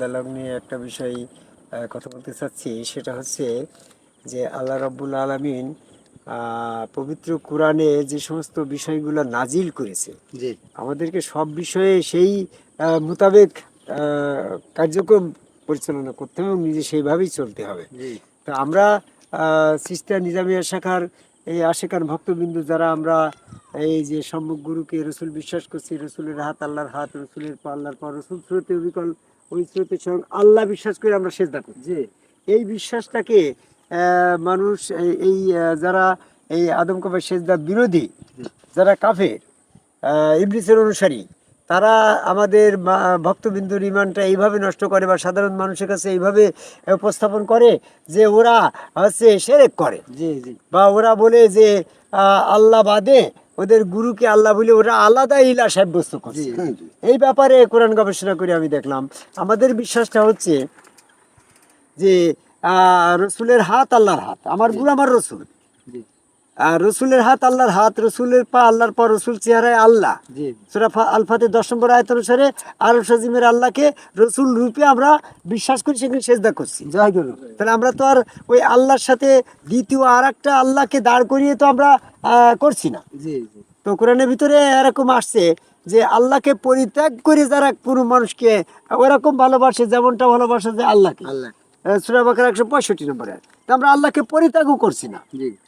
Dialogue নিয়ে একটা বিষয় কথা বলতে চাচ্ছি। সেটা হচ্ছে যে আল্লাহ রব্বুল আলমিন পবিত্র কোরআনে যে সমস্ত বিষয়গুলো নাজিল করেছে আমাদেরকে সব বিষয়ে সেই মোতাবেক কার্যক্রম পরিচালনা করতে হবে এবং নিজে সেইভাবেই চলতে হবে। তো আমরা সিস্টার নিজামিয়া শাখার এই আশেকান ভক্তবিন্দু যারা আমরা এই যে সম্মুখ গুরুকে রসুল বিশ্বাস করছি রসুলের হাত আল্লাহর হাত রসুলের পা আল্লাহর পর রসুল স্রোতে অবিকল ওই স্রোতের সঙ্গে আল্লাহ বিশ্বাস করে আমরা সেজদা করি। যে এই বিশ্বাসটাকে মানুষ এই- যারা এই আদম কাবার সেজদা বিরোধী যারা কাফের ইবলিসের অনুসারী তারা আমাদের ভক্তবিন্দুর ইমানটা এইভাবে নষ্ট করে বা সাধারণ মানুষের কাছে এইভাবে উপস্থাপন করে যে ওরা হচ্ছে সেরেক করে। জি জি। বা ওরা বলে যে আল্লাহ বাদে ওদের গুরুকে আল্লাহ বলে ওরা আলাদা ইলা সাব্যস্ত করছে। এই ব্যাপারে কোরআন গবেষণা করে আমি দেখলাম। আমাদের বিশ্বাসটা হচ্ছে যে আহ, রসুলের হাত আল্লাহর হাত। আমার গুরু আমার রসুল। আর রসুলের হাত আল্লাহর হাত রসুলের পা আল্লাহর পর রসুল চেহারায় আল্লাহ। সুরা আলফাতে দশ নম্বর আয়ত অনুসারে আরব সাজিমের আল্লাহকে রসুল রূপে আমরা বিশ্বাস করি সেখানে সেজদা করছি। তাহলে আমরা তো আর ওই আল্লাহর সাথে দ্বিতীয় আর একটা আল্লাহকে দাঁড় করিয়ে তো আমরা আহ, করছি না। তো কোরআনের ভিতরে এরকম আসছে যে আল্লাহকে পরিত্যাগ করে যারা কোনো মানুষকে ওরকম ভালোবাসে যেমনটা ভালোবাসে যে আল্লাহকে। আল্লাহ। সুরা বাকার একশো পঁয়ষট্টি নম্বরে আমরা আল্লাহকে পরিত্যাগও করছি না।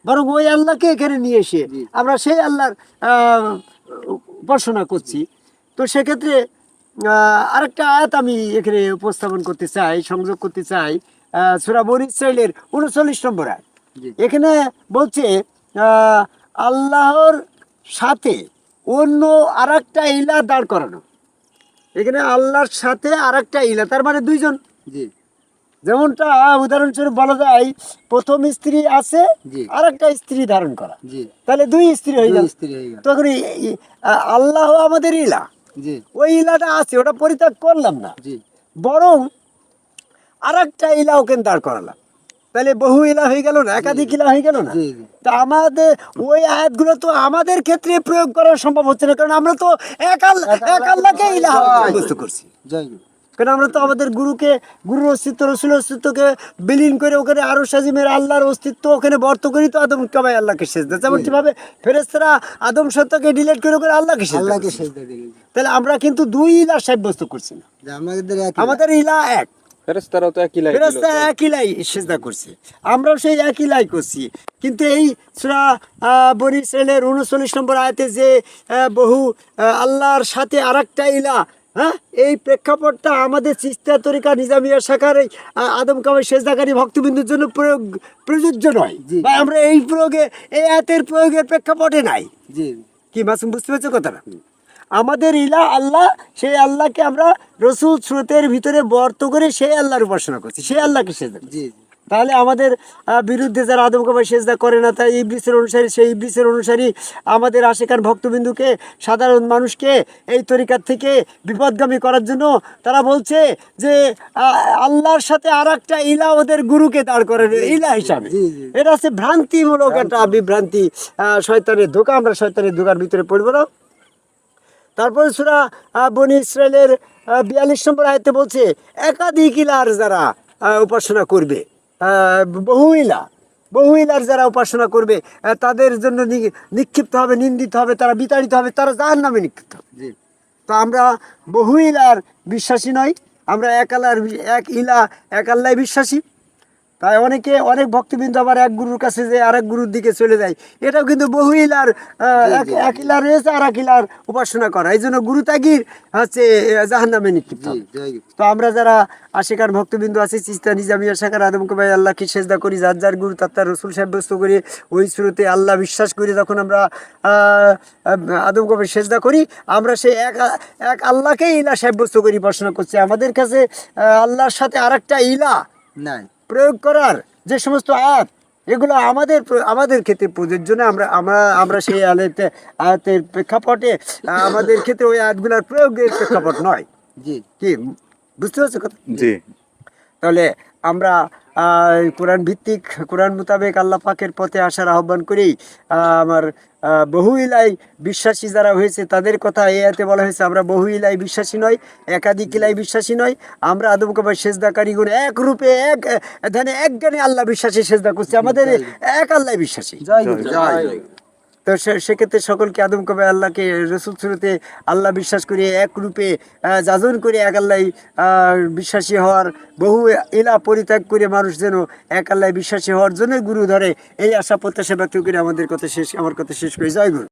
বরং ওই আল্লাহকে এখানে নিয়ে এসে আমরা সেই আল্লাহর উপাসনা করছি। তো সেক্ষেত্রে আরেকটা আয়াত আমি এখানে উপস্থাপন করতে চাই সংযোগ করতে চাই সুরা বনি ইসরায়েলের উনচল্লিশ নম্বর আয়াত। জি। এখানে বলছে আল্লাহর সাথে অন্য আর একটা ইলা দাঁড় করানো। এখানে আল্লাহর সাথে আর একটা ইলা তার মানে দুইজন। জি। যেমনটা উদাহরণস্বরূপ বলা যায় প্রথম স্ত্রী আছে আর একটা স্ত্রী ধারণ করা। তাহলে দুই স্ত্রী হয়ে গেল। স্ত্রী তখন আল্লাহ আমাদের ইলা। ওই ইলাটা আছে ওটা পরিত্যাগ করলাম না। বরং আর একটা ইলা ওকে দাঁড় করালাম? তাহলে বহু ইলা হয়ে গেল না একাধিক ইলা হয়ে গেল না? তা আমাদের ওই আয়াতগুলো তো আমাদের ক্ষেত্রে প্রয়োগ করা সম্ভব হচ্ছে না কারণ আমরা তো এক আল্লাহ এক আল্লাহকে ইলাহ সাব্যস্ত করছি। জয় কারণ আমরা তো আমাদের গুরুকে গুরুর অস্তিত্ব রসুলের অস্তিত্বকে বিলীন করে ওখানে আরও সাজিমের আল্লাহর অস্তিত্ব ওখানে বর্ত করি তো আদম কাবাই আল্লাহকে শেষ দেয় যেমন কীভাবে ফেরেস্তারা আদম সত্যকে ডিলেট করে করে আল্লাহকে শেষ আল্লাহকে সেজদা তাহলে আমরা কিন্তু দুই ইলা সাব্যস্ত করছি না। আমাদের ইলা এক। ফেরেশতারাও তো একই লাইন ফেরেস্তা একই লাই সেজদা করছে। আমরাও সেই একই লাই করছি। কিন্তু এই সুরা উনচল্লিশ নম্বর আয়াতে যে আহ, বহু আল্লাহর সাথে আর একটা ইলা হ্যাঁ? এই প্রেক্ষাপটটা আমাদের চিস্তা তরিকা নিজামিয়া শাখার এই আদম কামাই সেজদাকারী ভক্তবিন্দুর জন্য প্রয়োগ প্রযোজ্য নয়। বা আমরা এই প্রয়োগে এই আয়াতের প্রয়োগের প্রেক্ষাপটে নাই। জি। কি মাসুম বুঝতে পেরেছ কথাটা? আমাদের ইলা আল্লাহ সেই আল্লাহকে আমরা রসুল স্রোতের ভিতরে বর্ত করে সেই আল্লাহর উপাসনা করছি। সেই আল্লাহকে করছি। জি। তাহলে আমাদের বিরুদ্ধে যারা আদম কাবাই সেজদা করে না তাই ইবলিসের অনুসারী সেই ইবলিসের অনুসারী আমাদের আশেকার ভক্তবিন্দুকে সাধারণ মানুষকে এই তরিকার থেকে বিপদগামী করার জন্য তারা বলছে যে আল্লাহর সাথে আর একটা ইলা ওদের গুরুকে দাঁড় করে ইলা হিসাবে। এটা হচ্ছে ভ্রান্তিমূলক একটা বিভ্রান্তি আহ, শয়তানের ধোকা আমরা শয়তানের ধোকার ভিতরে পড়ব না। তারপরে সুরা বনি ইসরায়েলের বিয়াল্লিশ নম্বর আয়তে বলছে একাধিক ইলার যারা উপাসনা করবে। আহ, বহুইলার যারা উপাসনা করবে তাদের জন্য নিক্ষিপ্ত হবে নিন্দিত হবে তারা বিতাড়িত হবে তারা যার নামে নিক্ষিপ্ত হবে। জি। তো আমরা বহু ইলার বিশ্বাসী নয় আমরা এক আল্লাহর এক ইলা এক আল্লাহ বিশ্বাসী। তাই অনেকে অনেক ভক্তবৃন্দ আবার এক গুরুর কাছে যে আরেক গুরুর দিকে চলে যায়। এটাও কিন্তু বহু ইলার এক এক ইলা রয়েছে আর এক ইলার উপাসনা করা। এই জন্য গুরু তাগির হচ্ছে জাহান নামে নিক্ষিপ্ত। তো আমরা যারা আশিকার ভক্তবিন্দু আছি চিস্তা নিজামিয়া শাখার আদমকে ভাই আল্লাহকে সেজদা করি যার যার গুরু তার তার রসুল সাব্যস্ত করি ওই স্রোতে আল্লাহ বিশ্বাস করি যখন আমরা আদমকে ভাই সেজদা করি আমরা সেই এক এক আল্লাহকেই ইলা সাব্যস্ত করি উপাসনা করছি। আমাদের কাছে আল্লাহর সাথে আরেকটা ইলা নাই। প্রয়োগ করার যে সমস্ত আয়াত এগুলো আমাদের আমাদের ক্ষেত্রে প্রযোজ্য না। আমরা আমরা আমরা সেই আয়াতে আয়াতের প্রেক্ষাপটে আমাদের ক্ষেত্রে ওই আয়াতগুলোর প্রয়োগের প্রেক্ষাপট নয়। জি। কি? বুঝতে পারছ কথা? জি। তাহলে আমরা কোরআন ভিত্তিক কোরআন মোতাবেক আল্লাহ পাকের পথে আসার আহ্বান করেই আহ, আমার বহু ইলাই বিশ্বাসী যারা হয়েছে তাদের কথা এতে আয়াতে বলা হয়েছে আমরা বহু ইলাই বিশ্বাসী নয় একাধিক ইলাই বিশ্বাসী নয় আমরা আদম কাবার সেজদা কারিগর এক রূপে এক এখানে এক জ্ঞানে আল্লাহ বিশ্বাসী সেজদা করছে আমাদের এক আল্লাহ বিশ্বাসী। তো সেক্ষেত্রে সকলকে আদম কবে আল্লাহকে, রসুল শুরুতে আল্লাহ বিশ্বাস করে এক রূপে যাজন করে এক আল্লাহ বিশ্বাসী হওয়ার বহু এলা পরিত্যাগ করে মানুষ যেন এক আল্লাহ বিশ্বাসী হওয়ার জন্য গুরু ধরে। এই আশা প্রত্যাশা ব্যক্ত করে আমাদের কথা শেষ আমার কথা শেষ করে। জয় গুরু।